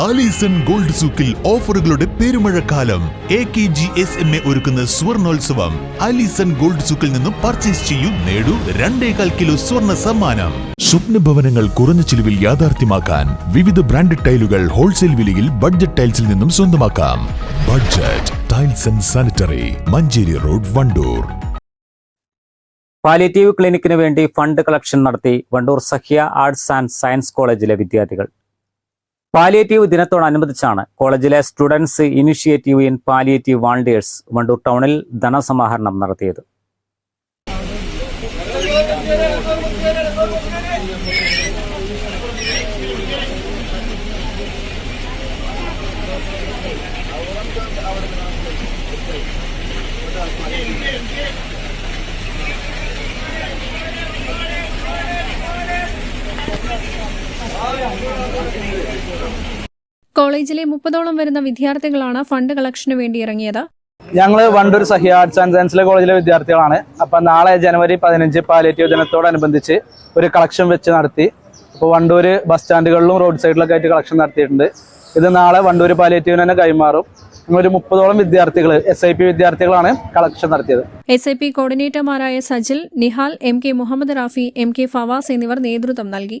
Alison gold സൂക്കിൽ ഓഫറുകളുടെ പെരുമഴക്കാലം. A K G S M A ഒരുക്കുന്ന സ്വർണോത്സവം. ആലീസൺ ഗോൾഡ് സൂക്കിൽ നിന്നും പർച്ചേസ് ചെയ്യൂ നേടൂ രണ്ടേകാൽ കിലോ സ്വർണ സമ്മാനം. സ്വപ്ന ഭവനങ്ങൾ കുറഞ്ഞ ചിലവിൽ യാഥാർത്ഥ്യമാക്കാൻ വിവിധ ബ്രാൻഡഡ് ടൈലുകൾ ഹോൾസെയിൽ വിലയിൽ ബഡ്ജറ്റ് ടൈൽസിൽ നിന്നും സ്വന്തമാക്കാം. Budget tiles and sanitary Mancheri road Wandoor. Palliative ക്ലിനിക്കിന് വേണ്ടി ഫണ്ട് കളക്ഷൻ നടത്തി Wandoor Sahya arts and science കോളേജിലെ വിദ്യാർത്ഥികൾ. പാലിയേറ്റീവ് ദിനത്തോടനുബന്ധിച്ചാണ് കോളേജിലെ students initiative in palliative volunteers Wandoor ടൗണിൽ ധനസമാഹരണം നടത്തിയത്. കോളേജിലെ മുപ്പതോളം വരുന്ന വിദ്യാർത്ഥികളാണ് ഫണ്ട് കളക്ഷന് വേണ്ടി ഇറങ്ങിയത്. ഞങ്ങൾ വണ്ടൂർ സഹി ആർട്സ് ആൻഡ് സയൻസിലെ കോളേജിലെ വിദ്യാർത്ഥികളാണ്. അപ്പം നാളെ ജനുവരി പതിനഞ്ച് പാലേറ്റീവ് ദിനത്തോടനുബന്ധിച്ച് ഒരു കളക്ഷൻ വെച്ച് നടത്തി. അപ്പോൾ വണ്ടൂർ ബസ് സ്റ്റാൻഡുകളിലും റോഡ് സൈഡിലൊക്കെ ആയിട്ട് കളക്ഷൻ നടത്തിയിട്ടുണ്ട്. ഇത് നാളെ വണ്ടൂർ പാലേറ്റീവിന് തന്നെ കൈമാറും. ഒരു മുപ്പതോളം വിദ്യാർത്ഥികൾ എസ് ഐ പി വിദ്യാർത്ഥികളാണ് കളക്ഷൻ നടത്തിയത്. S I P കോർഡിനേറ്റർമാരായ Sajil Nihal M K Muhammad Rafi M K Fawaz എന്നിവർ നേതൃത്വം നൽകി.